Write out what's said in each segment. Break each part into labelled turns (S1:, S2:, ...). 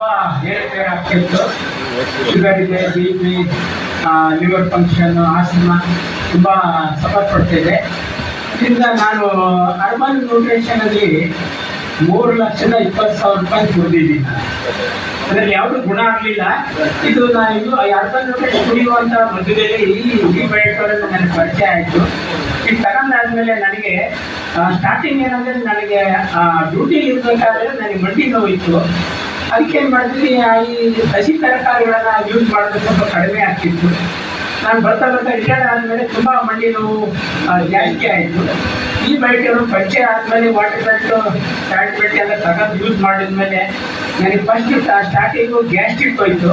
S1: ಆಗ್ತಿತ್ತು ಶುಗರ್ ಇದೆ B P liver function asthma ತುಂಬ ಸಫರ್ ಪಡ್ತಿದೆ ಇದರಿಂದ ನಾನು ಅರ್ಬನ್ ನ್ಯೂಟ್ರಿಷನ್ ಅಲ್ಲಿ ಮೂರು ಲಕ್ಷದ ಇಪ್ಪತ್ತು ಸಾವಿರ ರೂಪಾಯಿ ಕೊಡ್ತಿದ್ದೀನಿ. ಅದರಲ್ಲಿ ಯಾವುದು ಗುಣ ಆಗಲಿಲ್ಲ. ಇದು ನಾನು ಇದು ಅರ್ಬನ್ ನ್ಯೂಟ್ರಿಷನ್ ಕುಡಿಯುವಂತ ಮಧ್ಯದಲ್ಲಿ ಈ ಹುಡುಗಿ ಬೈಟ್ಗಳನ್ನು ನನಗೆ ಪರಿಚಯ ಆಯಿತು. ಇದು ತಗೊಂಡಾದ್ಮೇಲೆ ನನಗೆ ಸ್ಟಾರ್ಟಿಂಗ್ ಏನಂದ್ರೆ ನನಗೆ ಡ್ಯೂಟಿಲಿ ಇರ್ಬೇಕಾದ್ರೆ ನನಗೆ ಮಂಡಿ ನೋವಿತ್ತು ಅದಕ್ಕೆ ಏನು ಮಾಡಿದ್ವಿ ಈ ಹಸಿ ತರಕಾರಿಗಳನ್ನ ಯೂಸ್ ಮಾಡೋದು ಸ್ವಲ್ಪ ಕಡಿಮೆ ಆಗ್ತಿತ್ತು. ನಾನು ಬರ್ತಾ ಬರ್ತಾ ರಿಟೈರ್ಡ್ ಆದಮೇಲೆ ತುಂಬ ಮಂಡಿ ನೋವು ಜಾಸ್ತಿ ಆಯಿತು. ಈ ಬೈಟರು ಪರಿಚಯ ಆದಮೇಲೆ ವಾಟರ್ ಬೆಲ್ಟು ಸ್ಟಾರ್ಟ್ ಬೆಲ್ಟ್ ಎಲ್ಲ ತಗೊಂಡು ಯೂಸ್ ಮಾಡಿದ್ಮೇಲೆ ನನಗೆ ಫಸ್ಟ್ ಸ್ಟಾರ್ಟಿಂಗು ಗ್ಯಾಸ್ಟ್ರಿಕ್ ಹೋಯ್ತು.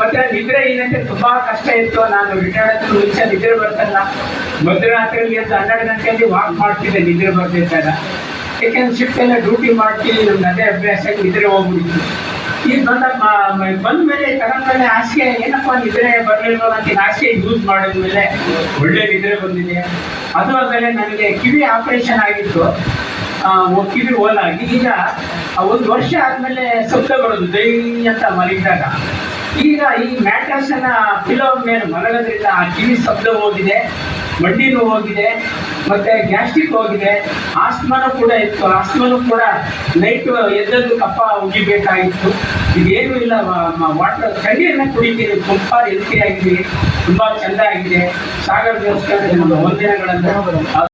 S1: ಮತ್ತೆ ನಿದ್ರೆ ಏನಂತೆ ತುಂಬ ಕಷ್ಟ ಇತ್ತು. ನಾನು ರಿಟೈರ್ಡ್ ಆದ ಮುಂಚೆ ನಿದ್ರೆ ಬರ್ತಲ್ಲ. ಮಧ್ಯರಾತ್ರಿಯಲ್ಲಿ ಹನ್ನೆರಡು ಗಂಟೆಯಲ್ಲಿ ವಾಕ್ ಮಾಡ್ತಿದ್ದೆ ನಿದ್ರೆ ಬರ್ತಿದ್ದಾಗ ಯಾಕೆಂದ್ರೆ ಶಿಫ್ಟ್ ಎಲ್ಲ ಡ್ಯೂಟಿ ಮಾಡ್ತೀನಿ ನಮ್ಮ ಅದೇ ಅಭ್ಯಾಸ ನಿದ್ರೆ ಹೋಗ್ಬಿಟ್ಟು ಈಗ ಬಂದ ಬಂದ ಮೇಲೆ ತಗೊಂಡ್ಮೇಲೆ ಆಸೆ, ಏನಪ್ಪ ನಿದ್ರೆ ಬರಲಿಲ್ವಲ್ಲ ಅಂತ ಆಸೆ ಯೂಸ್ ಮಾಡಿದ್ಮೇಲೆ ಒಳ್ಳೆ ನಿದ್ರೆ ಬಂದಿದೆ. ಅದು ಆದಮೇಲೆ ನನಗೆ ಕಿವಿ ಆಪರೇಷನ್ ಆಗಿತ್ತು. ಕಿವಿ ಓಲಾಗಿ ಈಗ ಒಂದು ವರ್ಷ ಆದಮೇಲೆ ಸುತ್ತ ಬರೋದು ದೈ ಅಂತ ಮಲಗಿದಾಗ. ಈಗ ಈ ಮ್ಯಾಟ್ರಸ್ ಅನ್ನ ಪಿಲೋ ಮೇಲೆ ಮಲಗೋದ್ರಿಂದ ಆ ಕಿವಿ ಶಬ್ದ ಹೋಗಿದೆ. ಮಂಡಿನೂ ಹೋಗಿದೆ, ಮತ್ತೆ ಗ್ಯಾಸ್ಟ್ರಿಕ್ ಹೋಗಿದೆ. ಆಸ್ಮಾನು ಕೂಡ ಇತ್ತು. ಆಸ್ಮಾನು ಕೂಡ ನೈಟ್ ಎದ್ದದ್ದು ಕಪ್ಪ ಉಗಿಬೇಕಾಗಿತ್ತು. ಇದೇನು ಇಲ್ಲ ವಾಟರ್ ತಣ್ಣೀರನ್ನ ಕುಡಿತೀನಿ ತುಂಬ ಹೆಲ್ತಿ ಆಗಿದೆ ತುಂಬಾ ಚೆಂದ ಆಗಿದೆ. ಸಾಗರ ಒಂದು ಒಂದಿನಗಳನ್ನು